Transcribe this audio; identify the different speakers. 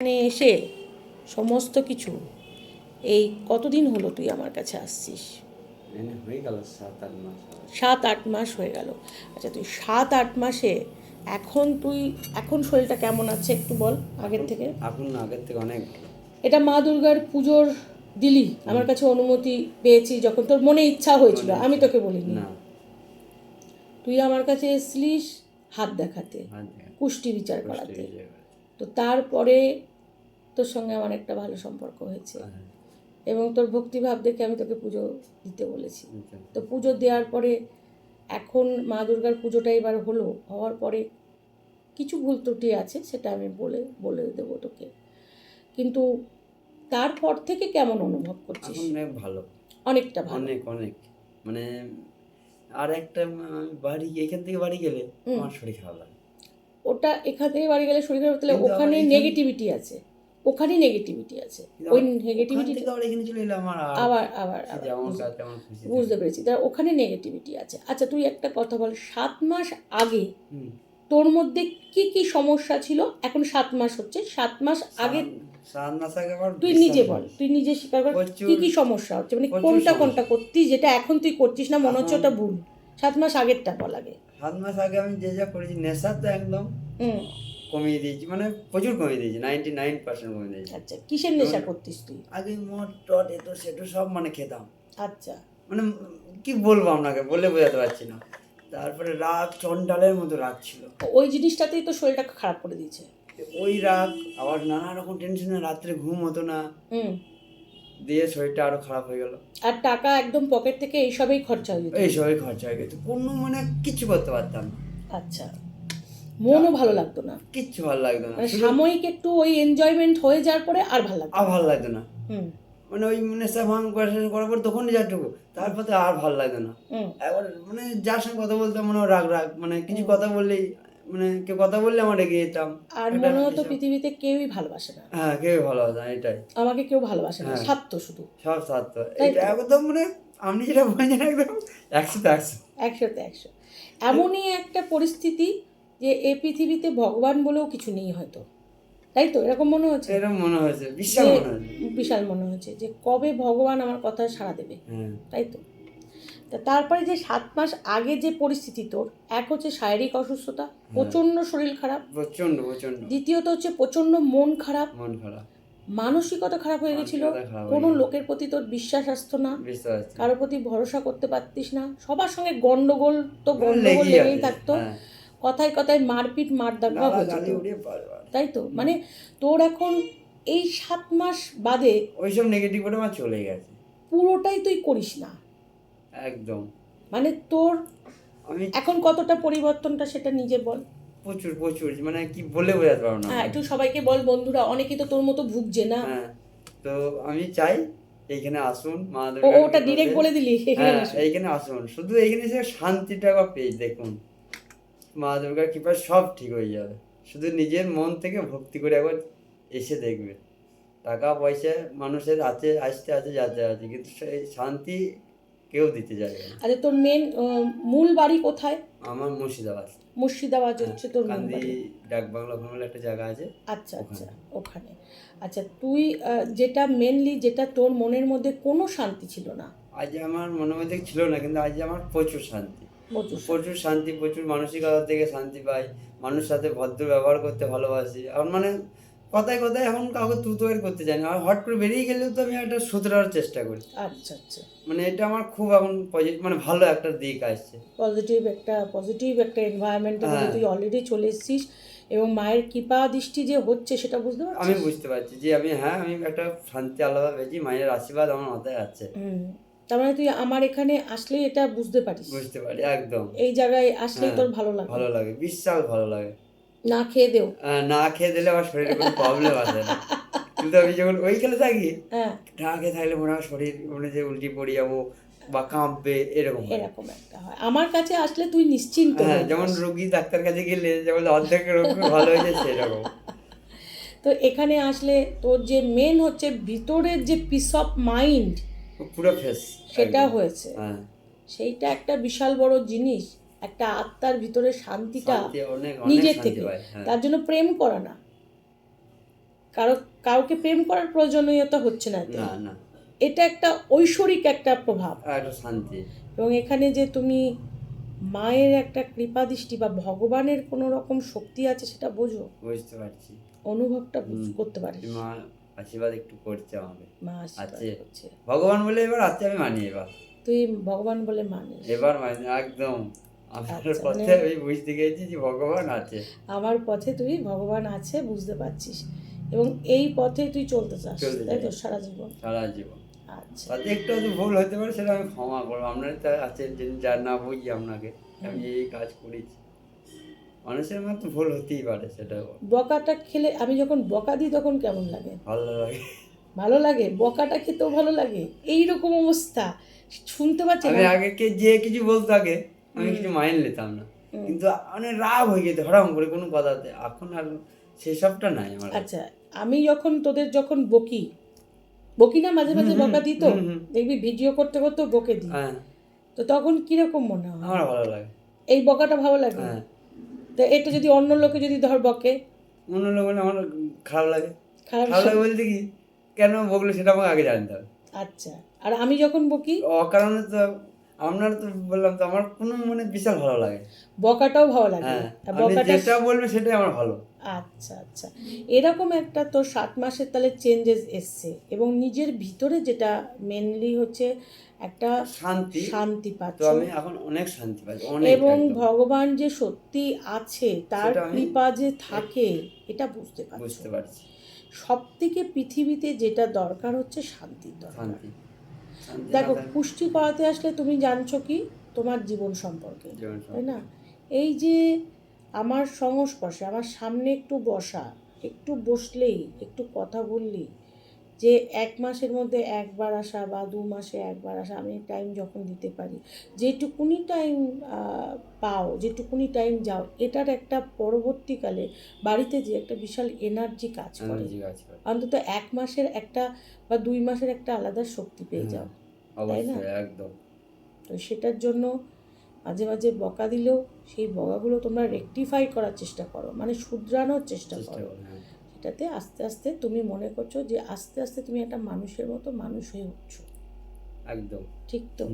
Speaker 1: এখানে এসে সমস্ত কিছু। এই কতদিন হলো তুই আমার কাছে আসছিস?
Speaker 2: সাত আট মাস।
Speaker 1: হয়ে গেল। আচ্ছা তুই সাত আট মাসে এখন তুই এখন শরীরটা কেমন আছে একটু বল আগের থেকে?
Speaker 2: এখন আগের থেকে অনেক
Speaker 1: এটা মা দুর্গার পুজোর দিলি। আমার কাছে অনুমতি পেয়েছি যখন তোর মনে ইচ্ছা হয়েছিল। আমি তোকে বলিনি।
Speaker 2: না।
Speaker 1: তুই আমার কাছে এসলিস হাত দেখাতে। কুষ্টি বিচার করাতে। তো তারপরে তোর সঙ্গে আমার একটা ভালো সম্পর্ক হয়েছে।
Speaker 2: হ্যাঁ,
Speaker 1: এবং তোর ভক্তিভাব দেখে আমি তোকে পুজো দিতে বলেছি। তো পুজো দেওয়ার পরে এখন মা দুর্গার পুজোটা এবার হলো হওয়ার পরে কিছু ভুল ত্রুটি আছে সেটা আমি বলে বলে দেবো তোকে। কিন্তু তারপর থেকে কেমন অনুভব করছিস?
Speaker 2: অনেক ভালো।
Speaker 1: অনেকটা ভালো।
Speaker 2: অনেক অনেক। মানে আর একটা বাড়ি এখান থেকে বাড়ি গেলে আমার শরীর খারাপ লাগে।
Speaker 1: ওটা এখান থেকে বাড়ি গেলে শরীর খারাপ তাহলে ওখানে নেগেটিভিটি আছে। ওখানে নেগেটিভিটি আছে। ওই নেগেটিভিটি
Speaker 2: আবার
Speaker 1: আবার বুঝতে- পেরেছি। তার ওখানে নেগেটিভিটি আছে। আচ্ছা তুই একটা কথা বল। সাত মাস আগে তোর মধ্যে কি কি সমস্যা ছিল? এখন সাত মাস হচ্ছে। সাত মাস আগে তুই নিজে বল। তুই নিজে স্বীকার কর। কি কি সমস্যা হচ্ছে? মানে কোনটা কোনটা করতিস যেটা এখন তুই করছিস না মনে হচ্ছে ওটা ভুল। সাত মাস আগেরটা বল আগে
Speaker 2: সাত মাস আগে আমি যে যা করেছি নেশা তো একদম কমিয়ে দিয়েছি মানে প্রচুর কমিয়ে দিয়েছি নাইনটি নাইন পার্সেন্ট কমিয়ে দিয়েছি।
Speaker 1: আচ্ছা কিসের নেশা করতিস তুই?
Speaker 2: আগে মদ টট এটো সেটো সব মানে খেতাম।
Speaker 1: আচ্ছা।
Speaker 2: মানে কি বলব আপনাকে বলে বোঝাতে পারছি না। তারপরে রাগ চন্ডালের মতো রাগ ছিল।
Speaker 1: ওই জিনিসটাতেই তো শরীরটা খারাপ করে দিয়েছে।
Speaker 2: ওই রাগ আবার নানা রকম টেনশনে রাত্রে ঘুম হতো না। দিয়ে শরীরটা আরও খারাপ হয়ে গেল।
Speaker 1: আর টাকা একদম পকেট থেকে এইসবেই খরচা হয়ে যেত।
Speaker 2: এই সবাই খরচা হয়ে গেছে। কোনো মানে কিচ্ছু করতে পারতাম না।
Speaker 1: আচ্ছা। মনও ভালো লাগতো না।
Speaker 2: কিচ্ছু ভালো লাগতো না।
Speaker 1: মানে সাময়িক একটু ওই এনজয়মেন্ট হয়ে যাওয়ার পরে আর ভালো লাগতো
Speaker 2: আর ভালো লাগতো না।
Speaker 1: হুম।
Speaker 2: মানে ওই মানে ভাঙ করা শেষ করার পর তখন যাটুকু তারপর তো আর ভালো লাগতো না। একবার মানে যার সঙ্গে কথা বলতাম মনে রাগ রাগ মানে কিছু কথা বললেই মানে কেউ কথা বললে আমার রেগে যেতাম।
Speaker 1: আর মনে হতো পৃথিবীতে কেউই ভালোবাসে না।
Speaker 2: হ্যাঁ কেউ ভালো হতো না এটাই।
Speaker 1: আমাকে কেউ ভালোবাসে না
Speaker 2: হ্যাঁ।
Speaker 1: স্বার্থ শুধু।
Speaker 2: সব
Speaker 1: তাই
Speaker 2: এটা একদম মানে আপনি যেটা বলছেন একদম একশো তো একশো।
Speaker 1: একশোতে একশো। এমনই একটা পরিস্থিতি যে এই পৃথিবীতে ভগবান বলেও কিছু নেই হয়তো। তাই তো? এরকম মনে হচ্ছে
Speaker 2: এরকম মনে হয়েছে বিশাল মনে হয়েছে।
Speaker 1: বিশাল মনে হচ্ছে যে কবে ভগবান আমার কথা সাড়া দেবে।
Speaker 2: হ্যাঁ।
Speaker 1: তাই তা? তারপরে যে সাত মাস আগে যে পরিস্থিতি তোর এক হচ্ছে শারীরিক অসুস্থতা প্রচণ্ড শরীর খারাপ।
Speaker 2: প্রচণ্ড প্রচণ্ড
Speaker 1: দ্বিতীয়ত হচ্ছে প্রচণ্ড মন খারাপ।
Speaker 2: মন খারাপ।
Speaker 1: মানসিকতা খারাপ হয়ে গেছিল।
Speaker 2: হয়ে
Speaker 1: কোনো লোকের প্রতি তোর বিশ্বাস আসতো না। কারোর প্রতি ভরসা করতে পারতিস না। সবার সঙ্গে গন্ডগোল তো গন্ডগোল
Speaker 2: লেগেই
Speaker 1: থাকতো।
Speaker 2: হ্যাঁ।
Speaker 1: কথায় কথায় মারপিট হয়ে
Speaker 2: বারবার।
Speaker 1: তাই তো? মানে তোর এখন এই সাত মাস বাদে
Speaker 2: ওইসব নেগেটিভ আমার চলে গেছে।
Speaker 1: পুরোটাই তুই করিস না।
Speaker 2: একদম।
Speaker 1: মানে তোর
Speaker 2: আমি
Speaker 1: এখন কতটা পরিবর্তনটা সেটা নিজে বল।
Speaker 2: প্রচুর প্রচুর মানে কি বলে বোঝাতে পারব না।
Speaker 1: হ্যাঁ একটু সবাইকে বল বন্ধুরা অনেকে তো তোর মতো ভুগছে না।
Speaker 2: হ্যাঁ তো আমি চাই এইখানে আসুন মা
Speaker 1: ওটা ডিরেক্ট বলে দিলি
Speaker 2: হ্যাঁ। এইখানে আসুন। শুধু এইখানে এসে শান্তিটা একবার পেয়ে দেখুন। মা দুর্গার কৃপা সব ঠিক হয়ে যাবে। শুধু নিজের মন থেকে ভক্তি করে একবার এসে দেখবে। টাকা পয়সা মানুষের আছে আসতে আছে যাতে আছে। কিন্তু সেই শান্তি কেউ দিতে যাবে না।
Speaker 1: আচ্ছা তোর মেন মূল বাড়ি কোথায়?
Speaker 2: আমার মুর্শিদাবাদ।
Speaker 1: মুর্শিদাবাদ হচ্ছে তোর মূল বাড়ি।
Speaker 2: ডাক বাংলা বলে একটা জায়গা আছে
Speaker 1: আচ্ছা আচ্ছা ওখানে। আচ্ছা তুই যেটা মেনলি যেটা তোর মনের মধ্যে কোনো শান্তি ছিল না?
Speaker 2: আজ আমার মনের মধ্যে ছিল না কিন্তু আজ আমার প্রচুর শান্তি।
Speaker 1: প্রচুর
Speaker 2: প্রচুর শান্তি প্রচুর মানসিকতা থেকে শান্তি পাই। মানুষের সাথে ভদ্র ব্যবহার করতে ভালোবাসি। এখন মানে কথায় কথায় এখন কাউকে তু তো আর করতে চাই না। আর হট করে বেরিয়ে গেলেও তো আমি একটা শুধরানোর চেষ্টা করি।
Speaker 1: আচ্ছা আচ্ছা।
Speaker 2: মানে এটা আমার খুব এখন পজিটিভ মানে ভালো একটা দিক আসছে।
Speaker 1: পজিটিভ একটা পজিটিভ একটা এনভায়রনমেন্টে
Speaker 2: হ্যাঁ।
Speaker 1: তুই অলরেডি চলে এসেছিস এবং মায়ের কৃপা দৃষ্টি যে হচ্ছে সেটা বুঝতে
Speaker 2: আমি বুঝতে পারছি যে আমি হ্যাঁ আমি একটা শান্তি আলাদা পেয়েছি মায়ের আশীর্বাদ আমার মাথায় আছে।
Speaker 1: তার মানে তুই আমার এখানে আসলেই এটা বুঝতে পারিস।
Speaker 2: বুঝতে পারি একদম।
Speaker 1: এই জায়গায় আসলেই
Speaker 2: হ্যাঁ,
Speaker 1: তোর ভালো লাগে।
Speaker 2: ভালো লাগে বিশাল ভালো লাগে।
Speaker 1: না খেয়ে দেও।
Speaker 2: না খেয়ে দিলে আমার শরীরে কোনো প্রবলেম আসে না। কিন্তু আমি যখন ওইখানে থাকি
Speaker 1: হ্যাঁ।
Speaker 2: না খেয়ে থাকলে মনে হয় শরীর মনে যে উল্টি পড়ে যাব বা কাঁপবে এরকম
Speaker 1: এরকম একটা হয়। আমার কাছে আসলে তুই নিশ্চিন্ত
Speaker 2: হ্যাঁ যেমন। রোগী ডাক্তার কাছে গেলে যেমন অর্ধেক রোগ ভালো হয়ে যায় সেরকম।
Speaker 1: তো এখানে আসলে তোর যে মেন হচ্ছে ভিতরের যে পিস অফ মাইন্ড
Speaker 2: পুরো ফেস
Speaker 1: সেটা হয়েছে।
Speaker 2: হ্যাঁ।
Speaker 1: সেইটা একটা বিশাল বড় জিনিস। একটা আত্মার ভিতরে শান্তিটা নিজের থেকে।
Speaker 2: হ্যাঁ।
Speaker 1: তার জন্য প্রেম করা না। কারও কাউকে প্রেম করার প্রয়োজনীয়তা হচ্ছে না এটা একটা ঐশ্বরিক একটা প্রভাব।
Speaker 2: শান্তি।
Speaker 1: এবং এখানে যে তুমি মায়ের একটা কৃপা দৃষ্টি বা ভগবানের কোনো রকম শক্তি আছে সেটা বোঝো।
Speaker 2: বুঝতে পারছি।
Speaker 1: অনুভবটা করতে পারিস।
Speaker 2: মা আশীর্বাদ একটু করছে আমাকে
Speaker 1: মা আশীর্বাদ করছে।
Speaker 2: ভগবান বলে এবার আছে আমি মানি এবার।
Speaker 1: তুই ভগবান বলে মানিস।
Speaker 2: এবার মানি একদম।
Speaker 1: আচ্ছা,
Speaker 2: পথে
Speaker 1: মানে-
Speaker 2: আমি বুঝতে গেছি যে ভগবান আছে।
Speaker 1: আমার পথে তুই ভগবান আছে বুঝতে পারছিস। এবং এই পথে তুই চলতে চাস তাই তো। সারা জীবন।
Speaker 2: সারা জীবন।
Speaker 1: আচ্ছা।
Speaker 2: একটু ভুল হতে পারে সেটা আমি ক্ষমা করব। আপনার তো আছেন যে যা না বুঝি আপনাকে আমি এই কাজ করেছি। মানুষের মতো ভুল হতেই পারে সেটা।
Speaker 1: বকাটা খেলে আমি যখন বকা দিই তখন কেমন লাগে?
Speaker 2: ভালো লাগে।
Speaker 1: ভালো লাগে? বকাটা খেতেও ভালো লাগে? এই রকম অবস্থা। শুনতে পাচ্ছি
Speaker 2: আমি আগে কে যে কিছু বলতো আগে আমি কিছু মাইন্ড নিতাম না। কিন্তু অনেক রাগ হয়ে যেত হঠাৎ করে কোনো কথাতে। এখন আর সেসবটা নাই আমার
Speaker 1: আচ্ছা আমি যখন তোদের যখন বকি বকি না মাঝে মাঝে বকা দিত। দেখবি ভিডিও করতে করতে বকে দিই।
Speaker 2: হ্যাঁ।
Speaker 1: তো তখন কীরকম মনে হয়?
Speaker 2: আমার ভালো লাগে।
Speaker 1: এই বকাটা ভালো লাগে?
Speaker 2: হ্যাঁ।
Speaker 1: তো এটা যদি অন্য লোকে যদি ধর বকে?
Speaker 2: অন্য লোক বলে আমার খারাপ লাগে।
Speaker 1: খারাপ
Speaker 2: খারাপ লাগে? বলতে কি কেন বকলো সেটা আমাকে আগে জানতে হবে।
Speaker 1: আচ্ছা আর আমি যখন বকি?
Speaker 2: অকারণে তো আপনার তো বললাম তো আমার কোনো মনে বিশাল ভালো লাগে।
Speaker 1: বকাটাও ভালো লাগে?
Speaker 2: হ্যাঁ
Speaker 1: বকাটা
Speaker 2: যেটা বলবে সেটাই আমার ভালো।
Speaker 1: আচ্ছা আচ্ছা। এরকম একটা তোর সাত মাসের তাহলে চেঞ্জেস এসছে এবং নিজের ভিতরে যেটা মেনলি হচ্ছে একটা
Speaker 2: শান্তি।
Speaker 1: শান্তি পাচ্ছ।
Speaker 2: আমি এখন অনেক শান্তি অনেক
Speaker 1: এবং ভগবান যে সত্যি আছে তার কৃপা যে থাকে এটা বুঝতে পারছ।
Speaker 2: বুঝতে পারছি।
Speaker 1: সব থেকে পৃথিবীতে যেটা দরকার হচ্ছে শান্তির দরকার। দেখো পুষ্টি পাওয়াতে আসলে তুমি জানছো কি? তোমার জীবন সম্পর্কে। তাই না? এই যে আমার সংস্পর্শে আমার সামনে একটু বসা একটু বসলেই একটু কথা বললেই যে এক মাসের মধ্যে একবার আসা বা দু মাসে একবার আসা আমি টাইম যখন দিতে পারি যেটুকুনি টাইম পাও যেটুকুনি টাইম যাও এটার একটা পরবর্তীকালে বাড়িতে যে একটা বিশাল এনার্জি কাজ করে। অন্তত এক মাসের একটা বা দুই মাসের একটা আলাদা শক্তি পেয়ে যাও।
Speaker 2: তাই না? একদম।
Speaker 1: তো সেটার জন্য মাঝে মাঝে বকা দিলেও সেই বকাগুলো তোমরা রেকটিফাই করার চেষ্টা করো মানে শুধরানোর চেষ্টা
Speaker 2: চেষ্টা
Speaker 1: করো।
Speaker 2: হ্যাঁ
Speaker 1: আস্তে আস্তে তুমি মনে করছ যে আস্তে আস্তে তুমি একটা মানুষের মতো মানুষ হয়ে উঠছো।
Speaker 2: একদম।
Speaker 1: ঠিক তো।